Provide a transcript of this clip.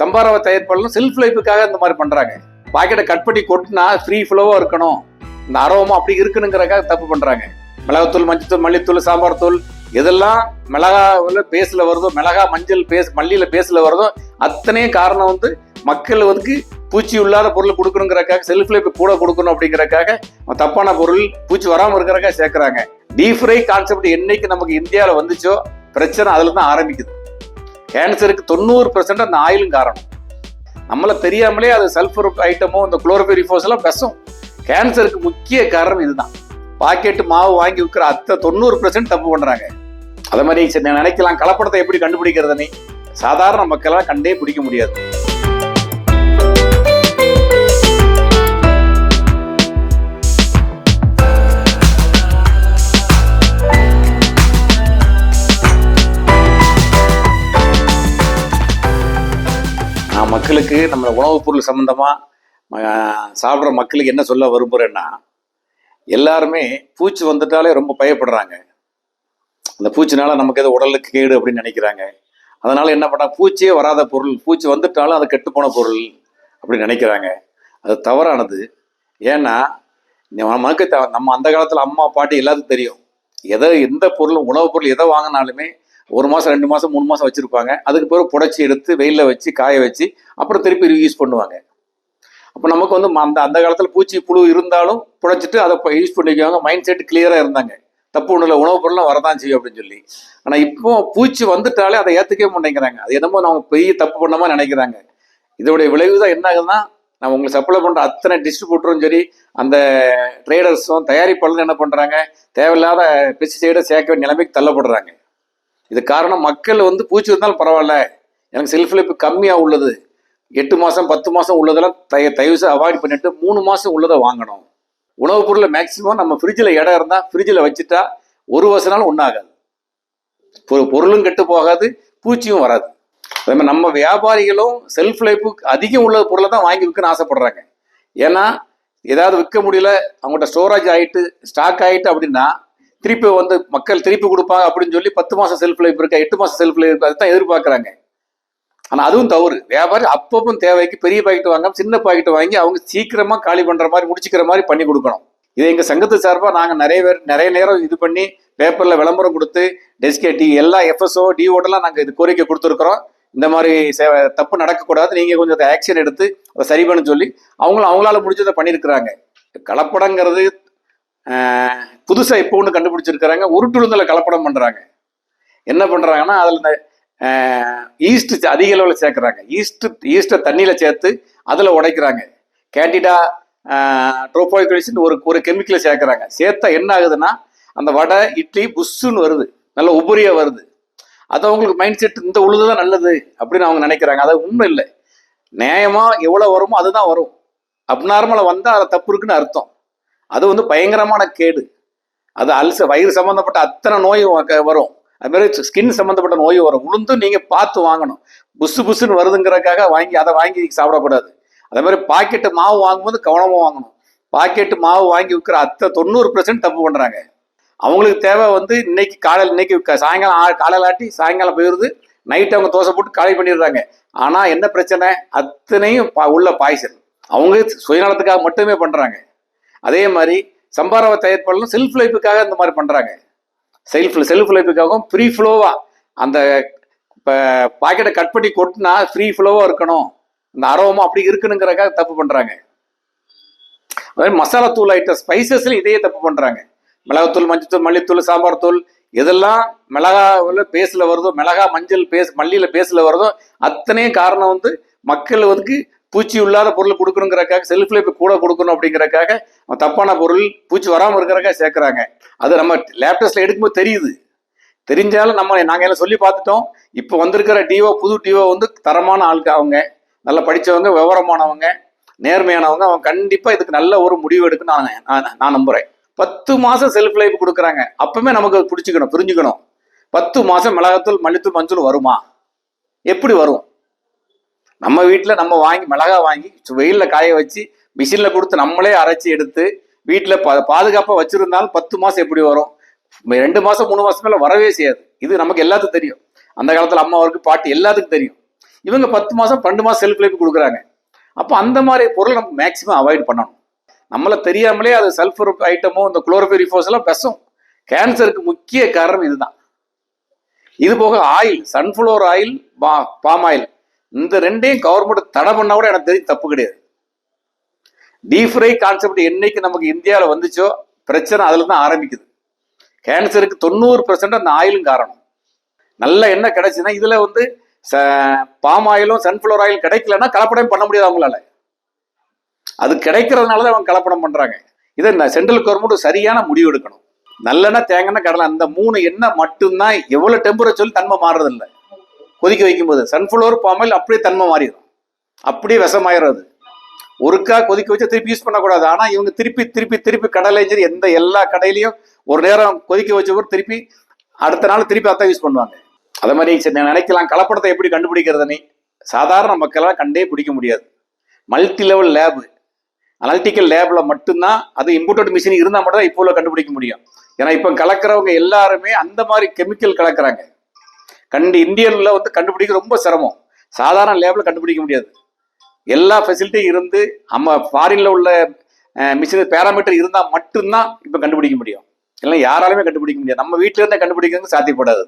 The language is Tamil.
சம்பாரவை தயாரிப்பாளரும் செல்ஃப் லைஃபுக்காக இந்த மாதிரி பண்றாங்க. பாக்கெட்டை கட் பண்ணி கொட்டினா ஃப்ரீ ஃப்ளோவா இருக்கணும். இந்த அரவமா அப்படி இருக்கணுங்கிறக்காக தப்பு பண்றாங்க. மிளகாத்தூள் மஞ்சத்தூள் மல்லித்தூள் சாம்பார் தூள் இதெல்லாம் மிளகாவில் பேஸ்ல வருதோ மிளகா மஞ்சள் பேஸ் மல்லியில் பேஸ்ல வருதோ அத்தனையும் காரணம் வந்து மக்கள் வந்து பூச்சி இல்லாத பொருள் கொடுக்கணுங்கிறக்காக செல்ஃப் லைஃப் கூட கொடுக்கணும் அப்படிங்கிறக்காக தப்பான பொருள் பூச்சி வராமல் இருக்கிறக்காக சேர்க்குறாங்க. டீப் ஃப்ரை கான்செப்ட் என்னைக்கு நமக்கு இந்தியாவில் வந்துச்சோ பிரச்சனை அதில் தான் ஆரம்பிக்குது. கேன்சருக்கு தொண்ணூறு பெர்சன்ட் அந்த ஆயிலும் காரணம். நம்மளை தெரியாமலே அது சல்ஃபர் ஐட்டமோ இந்த குளோரோபெரிஃபோஸ் எல்லாம் விஷம் கேன்சருக்கு முக்கிய காரணம் இதுதான். பாக்கெட்டு மாவு வாங்கி விற்கிற அத்தை தொண்ணூறு பெர்சன்ட் தப்பு பண்ணுறாங்க அதே மாதிரி சரி, நினைக்கலாம். கலப்படத்தை எப்படி கண்டுபிடிக்கிறதுனே சாதாரண மக்களால் கண்டே பிடிக்க முடியாது. மக்களுக்கு நம்ம உணவுப் பொருள் சம்மந்தமாக சாப்பிட்ற மக்களுக்கு என்ன சொல்ல விரும்புறேன்னா எல்லாருமே பூச்சி வந்துட்டாலே ரொம்ப பயப்படுறாங்க. அந்த பூச்சினால நமக்கு எது உடலுக்கு கேடு அப்படின்னு நினைக்கிறாங்க. அதனால என்ன பண்ணா பூச்சியே வராத பொருள் பூச்சி வந்துட்டாலும் அது கெட்டுப்போன பொருள் அப்படின்னு நினைக்கிறாங்க. அது தவறானது. ஏன்னா நமக்கு நம்ம அந்த காலத்தில் அம்மா பாட்டி எல்லாத்துக்கும் தெரியும். எதை எந்த பொருளும் உணவுப் பொருள் எதை வாங்கினாலுமே ஒரு மாதம் ரெண்டு மாதம் மூணு மாதம் வச்சுருப்பாங்க. அதுக்கு பிறகு புடச்சி எடுத்து வெயிலில் வச்சு காய வச்சு அப்புறம் திருப்பி யூஸ் பண்ணுவாங்க. அப்போ நமக்கு வந்து ம- அந்த அந்த காலத்தில் பூச்சி புழு இருந்தாலும் புடைச்சிட்டு அதை யூஸ் பண்ணிக்குவாங்க மைண்ட் செட் கிளியராக இருந்தாங்க. தப்பு ஒன்றும் இல்லை உணவுப் பொருள்லாம் வரதான் செய்யும் அப்படின்னு சொல்லி. ஆனால் இப்போ பூச்சி வந்துட்டாலே அதை ஏற்றுக்கவே மாட்டேங்கிறாங்க. அது என்னமோ நம்ம பெரிய தப்பு பண்ண மாதிரி நினைக்கிறாங்க. இதோடைய விளைவு தான் என்ன ஆகுதுன்னா நம்ம உங்களுக்கு சப்ளை பண்ணுற அத்தனை டிஸ்ட்ரிபியூட்டரும் சரி அந்த ட்ரேடர்ஸும் தயாரிப்பாளரும் என்ன பண்ணுறாங்க தேவையில்லாத பெஸ்டிசைடை சேர்க்க நிலைமைக்கு தள்ளப்படுறாங்க. இது காரணம் மக்கள் வந்து பூச்சி இருந்தாலும் பரவாயில்ல. எனக்கு செல்ஃப் லைஃப் கம்மியாக உள்ளது. எட்டு மாதம் பத்து மாதம் உள்ளதெல்லாம் தய தயவுசை அவாய்ட் பண்ணிட்டு மூணு மாதம் உள்ளதை வாங்கணும். உணவுப் பொருளை மேக்சிமம் நம்ம ஃப்ரிட்ஜில் இடம் இருந்தால் ஃப்ரிட்ஜில் வச்சுட்டா ஒரு வருஷ நாள் ஒன்றாகாது பொ- பொருளும் கெட்டு போகாது பூச்சியும் வராது. அதே மாதிரி நம்ம வியாபாரிகளும் செல்ஃப் லைஃபுக்கு அதிகம் உள்ள பொருளை தான் வாங்கி விற்கணும்னு ஆசைப்படுறாங்க. ஏன்னா ஏதாவது விற்க முடியல அவங்கள்ட்ட ஸ்டோரேஜ் ஆகிட்டு ஸ்டாக் ஆகிட்டு அப்படின்னா திருப்பி வந்து மக்கள் திருப்பி கொடுப்பாங்க அப்படின்னு சொல்லி பத்து மாசம் செல்ஃப் லைஃப் இருக்கா எட்டு மாசம் செல்ஃப் லைஃப் அதுதான் எதிர்பார்க்குறாங்க. ஆனால் அதுவும் தவறு. வியாபாரி அப்பப்போ தேவைக்கு பெரிய பாக்கெட் வாங்க சின்ன பாக்கெட் வாங்கி அவங்க சீக்கிரமாக காலி பண்ணுற மாதிரி முடிச்சுக்கிற மாதிரி பண்ணி கொடுக்கணும். இதை எங்கள் சங்கத்து சார்பாக நாங்கள் நிறைய பேர் நிறைய நேரம் இது பண்ணி பேப்பரில் விளம்பரம் கொடுத்து டெஸ்கேட்டி எல்லா எஃப்எஸ்ஓ டிஓடெல்லாம் நாங்கள் இது கோரிக்கை கொடுத்துருக்குறோம். இந்த மாதிரி சேவை தப்பு நடக்கக்கூடாது. நீங்கள் கொஞ்சம் ஆக்ஷன் எடுத்து அதை சரி பண்ண சொல்லி அவங்களும் அவங்களால முடிஞ்சதை பண்ணியிருக்கிறாங்க. கலப்படங்கிறது புதுசாக இப்போ ஒன்று கண்டுபிடிச்சிருக்கிறாங்க. உருட்டுழுந்தல கலப்படம் பண்ணுறாங்க என்ன பண்ணுறாங்கன்னா அதில் இந்த ஈஸ்ட் அதிக அளவில் சேர்க்குறாங்க. ஈஸ்ட் ஈஸ்ட்டை தண்ணியில் சேர்த்து அதில் உடைக்கிறாங்க. கேண்டிடா ட்ரோபோய்கலிஸ்னு ஒரு ஒரு கெமிக்கலை சேர்க்குறாங்க. சேர்த்தா என்ன ஆகுதுன்னா அந்த வடை இட்லி புஷ்ஷுன்னு வருது. நல்ல உபரியாக வருது. அது அவங்களுக்கு மைண்ட் செட் இந்த உழுது தான் நல்லது அப்படின்னு அவங்க நினைக்கிறாங்க. அது உண்மை இல்லை. நியாயமாக எவ்வளோ வருமோ அதுதான் வரும். அப்நார்மலாக வந்தால் அது தப்பு இருக்குன்னு அர்த்தம். அது வந்து பயங்கரமான கேடு. அது அல்ச வயிறு சம்மந்தப்பட்ட அத்தனை நோயும் வ- வரும். அது மாதிரி ஸ்கின் சம்மந்தப்பட்ட நோய் வரும். உளுந்தும் நீங்கள் பார்த்து வாங்கணும். புசு புசுன்னு வருதுங்கிறதுக்காக வாங்கி அதை வாங்கி சாப்பிடக்கூடாது. அதே மாதிரி பாக்கெட்டு மாவு வாங்கும்போது கவனமாக வாங்கணும். பாக்கெட்டு மாவு வாங்கி விற்கிற அத்தை தொண்ணூறு பெர்சன்ட் தப்பு பண்ணுறாங்க அவங்களுக்கு தேவை வந்து இன்னைக்கு காலையில் இன்னைக்கு சாயங்காலம் ஆ- ஆட்டி சாயங்காலம் போயிடுது. நைட் அவங்க தோசை போட்டு காலை பண்ணிடுறாங்க. ஆனால் என்ன பிரச்சனை? அத்தனையும் பா- உள்ள பாய்ச்சல் அவங்க சுயநலத்துக்காக மட்டுமே பண்ணுறாங்க அதே மாதிரி சம்பாரவை தயாரிப்பாளரும் செல்ஃப் லைஃபுக்காக இந்த மாதிரி பண்ணுறாங்க செல்ஃப் செல்ஃப் லைஃபுக்காகவும் ஃப்ரீ ஃப்ளோவாக அந்த இப்போ பாக்கெட்டை கட் பண்ணி கொட்டினா ஃப்ரீ ஃப்ளோவாக இருக்கணும். இந்த அரோமா அப்படி இருக்கணுங்கிறக்காக தப்பு பண்ணுறாங்க அதே மசாலா தூள் ஐட்டம் ஸ்பைசஸ்லையும் இதே தப்பு பண்ணுறாங்க மிளகாத்தூள் மஞ்சத்தூள் மல்லித்தூள் சாம்பார் தூள் இதெல்லாம் மிளகாவில் பேஸ்ல வருதோ மிளகா மஞ்சள் பேஸ் மல்லியில் பேஸ்ல வருதோ அத்தனையும் காரணம் வந்து மக்கள் வந்து பூச்சி இல்லாத பொருள் கொடுக்கணுங்கிறக்காக செல்ஃப் லைஃப் கூட கொடுக்கணும் அப்படிங்கிறக்காக தப்பான பொருள் பூச்சி வராமல் இருக்கிறக்காக சேர்க்குறாங்க. அது நம்ம லேப்டாப்ஸில் எடுக்கும்போது தெரியுது. தெரிஞ்சாலும் நம்ம நாங்கள் எல்லாம் சொல்லி பார்த்துட்டோம். இப்போ வந்திருக்கிற டிஓ புது டிஓ வந்து தரமான ஆளுக்கு அவங்க. நல்லா படித்தவங்க விவரமானவங்க நேர்மையானவங்க அவங்க கண்டிப்பாக இதுக்கு நல்ல ஒரு முடிவு எடுக்குன்னு நான் நான் நான் நம்புகிறேன் பத்து மாதம் செல்ஃப் லைஃப் கொடுக்குறாங்க. அப்பவுமே நமக்கு பிடிச்சிக்கணும் புரிஞ்சுக்கணும். பத்து மாதம் மிளகாத்தூள் மல்லித்தூள் மஞ்சள் வருமா? எப்படி வரும்? நம்ம வீட்டில் நம்ம வாங்கி மிளகா வாங்கி வெயிலில் காய வச்சு மிஷினில் கொடுத்து நம்மளே அரைச்சி எடுத்து வீட்டில் பா பாதுகாப்பாக வச்சுருந்தாலும் பத்து மாதம் எப்படி வரும்? ரெண்டு மாதம் மூணு மாதம் மேலே வரவே செய்யாது. இது நமக்கு எல்லாத்துக்கும் தெரியும். அந்த காலத்தில் அம்மாவுக்கு பாட்டு எல்லாத்துக்கும் தெரியும். இவங்க பத்து மாதம் பன்னெண்டு மாதம் செல்ஃப் லைஃப் கொடுக்குறாங்க. அப்போ அந்த மாதிரி பொருள் நம்ம மேக்ஸிமம் அவாய்ட் பண்ணணும். நம்மளை தெரியாமலே அது சல்ஃபர் ஐட்டமோ இந்த குளோரோபெரிஃபோஸ் எல்லாம் விஷம் கேன்சருக்கு முக்கிய காரணம் இதுதான். இது போக ஆயில் சன்ஃப்ளவர் ஆயில் பா பாம் ஆயில் இந்த ரெண்டையும் கவர்மெண்ட் தடை பண்ண கூட எனக்கு தெரிஞ்சு தப்பு கிடையாது. டீஃப்ரை கான்செப்ட் என்னைக்கு நமக்கு இந்தியாவில் வந்துச்சோ பிரச்சனை அதில் தான் ஆரம்பிக்குது கேன்சருக்கு தொண்ணூறு பர்சன்ட் அந்த ஆயிலும் காரணம். நல்ல எண்ணெய் கிடைச்சுன்னா இதில் வந்து பாம் ஆயிலும் சன்ஃப்ளவர் ஆயில் கிடைக்கலன்னா கலப்படம் பண்ண முடியாது அவங்களால. அது கிடைக்கிறதுனால தான் அவங்க கலப்படம் பண்ணுறாங்க இதை இந்த சென்ட்ரல் கவர்மெண்ட் சரியான முடிவு எடுக்கணும். நல்லெண்ணெய் தேங்கன்னா கடலை அந்த மூணு எண்ணெய் மட்டும்தான் எவ்வளோ டெம்பரேச்சர் தன்மை மாறுறதில்ல. கொதிக்க வைக்கும்போது சன்ஃப்ளவர் பாமாயில் அப்படியே தன்மை மாறிடும். அப்படியே விஷமாயிடும் ஒருக்கா கொதிக்க வச்சு திருப்பி யூஸ் பண்ணக்கூடாது. ஆனால் இவங்க திருப்பி திருப்பி திருப்பி கடலை சரி எந்த எல்லா கடையிலையும் ஒரு நேரம் கொதிக்க வச்ச திருப்பி அடுத்த நாள் திருப்பி அதான் யூஸ் பண்ணுவாங்க. அதே மாதிரி சரி நினைக்கலாம் கலப்படத்தை எப்படி கண்டுபிடிக்கிறதுனே சாதாரண மக்களால் கண்டே பிடிக்க முடியாது. மல்டி லெவல் லேபு அனாலிட்டிக்கல் லேபில் மட்டும்தான் அது இம்போர்ட்டட் மிஷின் இருந்தால் மட்டும் தான் இப்போ உள்ள கண்டுபிடிக்க முடியும். ஏன்னா இப்போ கலக்கிறவங்க எல்லாருமே அந்த மாதிரி கெமிக்கல் கலக்கிறாங்க. கண்டு இந்தியனில் வந்து கண்டுபிடிக்க ரொம்ப சிரமம். சாதாரண லேபில் கண்டுபிடிக்க முடியாது. எல்லா ஃபெசிலிட்டியும் இருந்து நம்ம ஃபாரினில் உள்ள மிஷின் பேராமீட்டர் இருந்தால் மட்டும்தான் இப்போ கண்டுபிடிக்க முடியும். இல்லை யாராலுமே கண்டுபிடிக்க முடியாது. நம்ம வீட்டிலேருந்தே கண்டுபிடிக்கிறது சாத்தியப்படாது